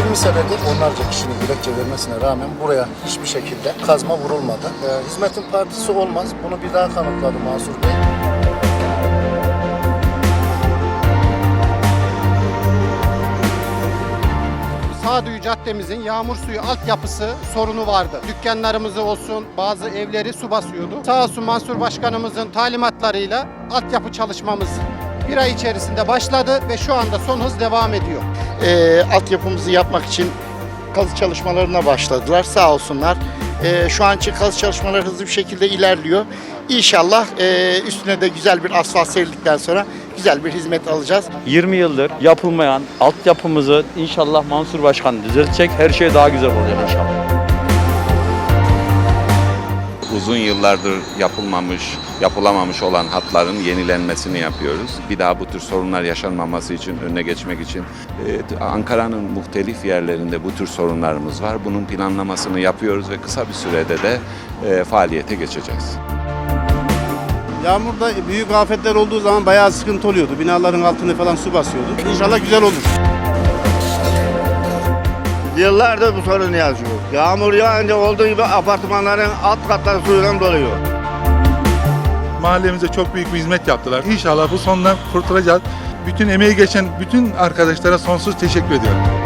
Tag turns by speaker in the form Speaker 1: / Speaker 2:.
Speaker 1: 20 senedir onlarca kişinin dilekçe vermesine rağmen buraya hiçbir şekilde kazma vurulmadı. Ee, hizmetin partisi olmaz. Bunu bir daha kanıtladı Mansur Bey.
Speaker 2: Sağduyu Caddemizin yağmur suyu altyapısı sorunu vardı. Dükkanlarımızı olsun bazı evleri su basıyordu. Sağ olsun Mansur Başkanımızın talimatlarıyla altyapı çalışmamız bir ay içerisinde başladı ve şu anda son hız devam ediyor.
Speaker 3: e, altyapımızı yapmak için kazı çalışmalarına başladılar. Sağ olsunlar. E, şu anki kazı çalışmaları hızlı bir şekilde ilerliyor. İnşallah e, üstüne de güzel bir asfalt serildikten sonra güzel bir hizmet alacağız.
Speaker 4: 20 yıldır yapılmayan altyapımızı inşallah Mansur Başkan düzeltecek. Her şey daha güzel olacak inşallah.
Speaker 5: Uzun yıllardır yapılmamış, yapılamamış olan hatların yenilenmesini yapıyoruz. Bir daha bu tür sorunlar yaşanmaması için, önüne geçmek için Ankara'nın muhtelif yerlerinde bu tür sorunlarımız var. Bunun planlamasını yapıyoruz ve kısa bir sürede de e, faaliyete geçeceğiz.
Speaker 6: Yağmurda büyük afetler olduğu zaman bayağı sıkıntı oluyordu. Binaların altını falan su basıyordu. İnşallah güzel olur.
Speaker 7: Yıllardır bu sorunu yazıyor. Yağmur yağınca olduğu gibi apartmanların alt katları suyla doluyor.
Speaker 8: mahallemize çok büyük bir hizmet yaptılar. İnşallah bu sondan kurtulacağız. Bütün emeği geçen bütün arkadaşlara sonsuz teşekkür ediyorum.